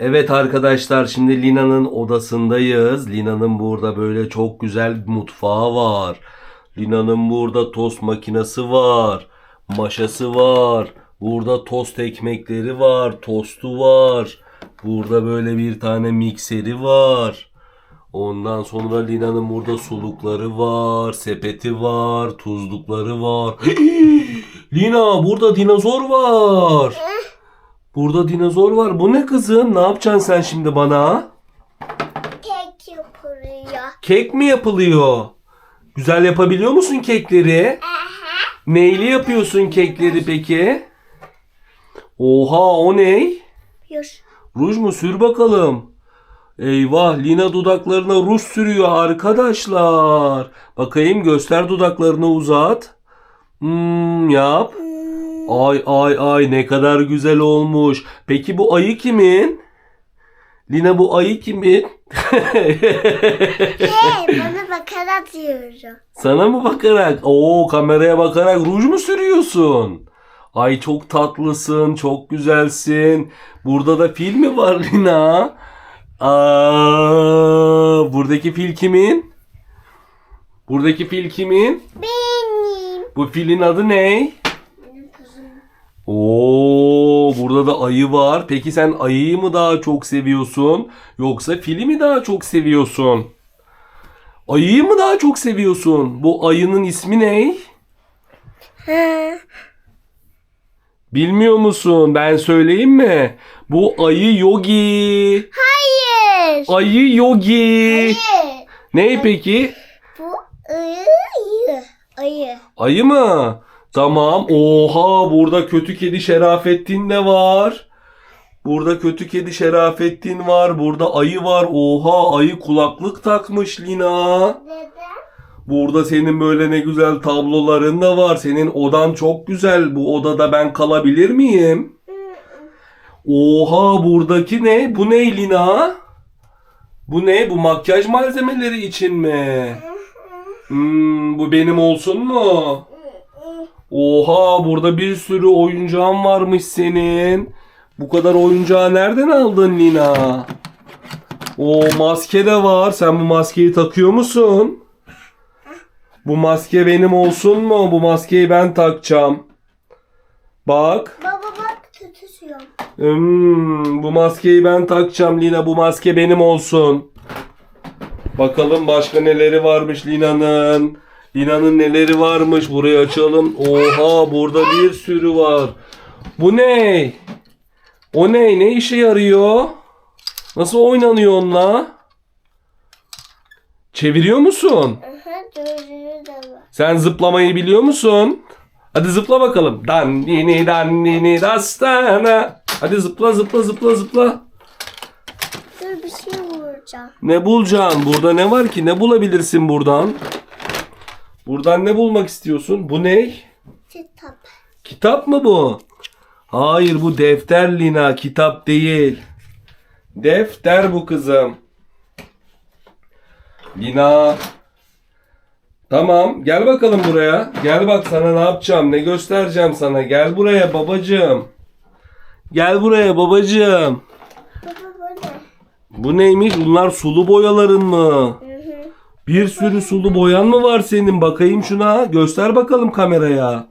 Evet arkadaşlar şimdi Lina'nın odasındayız. Lina'nın burada böyle çok güzel mutfağı var. Lina'nın burada tost makinesi var. Maşası var. Burada tost ekmekleri var. Tostu var. Burada böyle bir tane mikseri var. Ondan sonra Lina'nın burada sulukları var. Sepeti var. Tuzlukları var. Lina burada dinozor var. Burada dinozor var. Bu ne kızım? Ne yapacaksın sen şimdi bana? Kek yapılıyor. Kek mi yapılıyor? Güzel yapabiliyor musun kekleri? Neyli yapıyorsun kekleri peki? Oha o ne? Yur. Ruj mu? Sür bakalım. Eyvah Lina dudaklarına ruj sürüyor arkadaşlar. Bakayım göster dudaklarını uzat. Hmm, yap. Ay ay ay ne kadar güzel olmuş. Peki bu ayı kimin? Lina bu ayı kimin? Hey bana bakarak diyorum. Sana mı bakarak? Oo kameraya bakarak ruj mu sürüyorsun? Ay çok tatlısın, çok güzelsin. Burada da fil mi var Lina? Aa, buradaki fil kimin? Buradaki fil kimin? Benim. Bu filin adı ne? Oo, burada da ayı var. Peki sen ayıyı mı daha çok seviyorsun? Yoksa fili mi daha çok seviyorsun? Ayıyı mı daha çok seviyorsun? Bu ayının ismi ne? Bilmiyor musun? Ben söyleyeyim mi? Bu ayı Yogi. Hayır. Ayı Yogi. Hayır. Ne peki? Bu ayı. Ayı. Ayı mı? Tamam. Oha burada kötü kedi Şerafettin de var. Burada kötü kedi Şerafettin var. Burada ayı var. Oha ayı kulaklık takmış Lina. Burada senin böyle ne güzel tabloların da var. Senin odan çok güzel. Bu odada ben kalabilir miyim? Oha buradaki ne? Bu ne Lina? Bu ne? Bu makyaj malzemeleri için mi? Hmm, bu benim olsun mu? Oha burada bir sürü oyuncağın varmış senin. Bu kadar oyuncağı nereden aldın Lina? O maske de var. Sen bu maskeyi takıyor musun? Bu maske benim olsun mu? Bu maskeyi ben takacağım. Bak. Baba bak tutuyor. Hmm, bu maskeyi ben takacağım Lina. Bu maske benim olsun. Bakalım başka neleri varmış Lina'nın. Lina'nın neleri varmış. Burayı açalım. Oha burada bir sürü var. Bu ne? O ne? Ne işe yarıyor? Nasıl oynanıyor onunla? Çeviriyor musun? Sen zıplamayı biliyor musun? Hadi zıpla bakalım. Dandini dandini dastana. Hadi zıpla zıpla zıpla zıpla. Dur bir şey vuracağım. Ne bulacaksın? Burada ne var ki? Ne bulabilirsin buradan? Buradan ne bulmak istiyorsun? Bu ne? Kitap. Kitap mı bu? Hayır bu defter Lina. Kitap değil. Defter bu kızım. Lina. Tamam gel bakalım buraya. Gel bak sana ne yapacağım. Ne göstereceğim sana. Gel buraya babacığım. Gel buraya babacığım. Baba bu ne? Bu neymiş? Bunlar sulu boyaların mı? Hı. Bir sürü sulu boyan mı var senin? Bakayım şuna. Göster bakalım kameraya.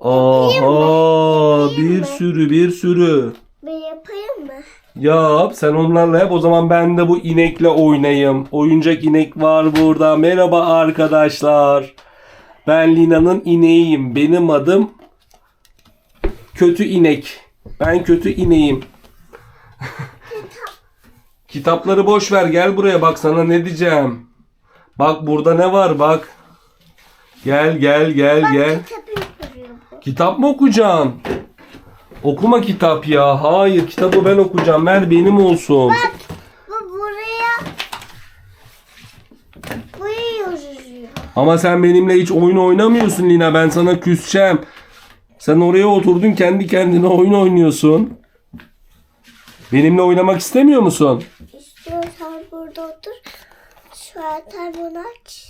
Aha, bir sürü bir sürü. Ben yapayım mı? Yap sen onlarla yap o zaman ben de bu inekle oynayayım. Oyuncak inek var burada. Merhaba arkadaşlar. Ben Lina'nın ineğiyim. Benim adım Kötü inek. Ben kötü ineğim. Kitapları boş ver gel buraya bak sana ne diyeceğim. Bak burada ne var bak. Gel gel gel gel. Kitap mı okuyacaksın? Okuma kitap ya. Hayır kitabı ben okuyacağım. Ver benim olsun. Bu buraya buraya yazıyor. Ama sen benimle hiç oyun oynamıyorsun Lina. Ben sana küseceğim. Sen oraya oturdun kendi kendine oyun oynuyorsun. Benimle oynamak istemiyor musun? İstiyorsan burada otur. Şu telefonu aç.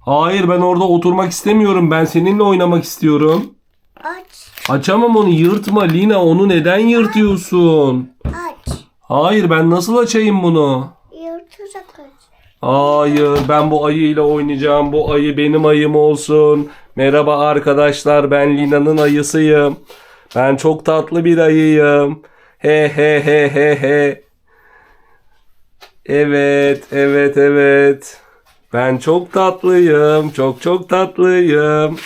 Hayır ben orada oturmak istemiyorum. Ben seninle oynamak istiyorum. Aç. Açamam onu yırtma Lina. Onu neden yırtıyorsun? Aç. Hayır ben nasıl açayım bunu? Yırtacak aç. Hayır ben bu ayıyla oynayacağım. Bu ayı benim ayım olsun. Merhaba arkadaşlar ben Lina'nın ayısıyım. Ben çok tatlı bir ayıyım. He he he he he. Evet evet evet. Ben çok tatlıyım. Çok çok tatlıyım.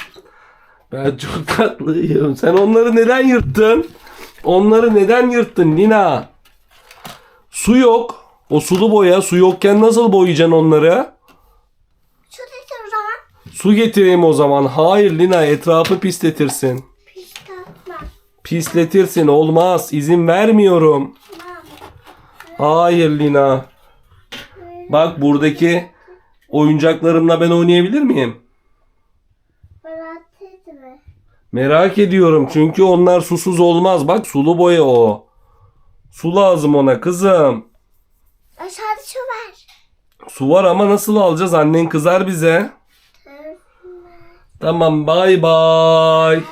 Ben çok tatlıyım. Sen onları neden yırttın? Onları neden yırttın Lina? Su yok. O sulu boya. Su yokken nasıl boyayacaksın onları? Şu dedi o zaman. Su getireyim o zaman. Hayır Lina etrafı pisletirsin. Pisletirsin olmaz. İzin vermiyorum. Hayır Lina. Bak buradaki oyuncaklarımla ben oynayabilir miyim? Bırak etme. Merak ediyorum çünkü onlar susuz olmaz. Bak sulu boya o. Su lazım ona kızım. Aşağıda şu var. Su var ama nasıl alacağız? Annen kızar bize. Tamam bay bay.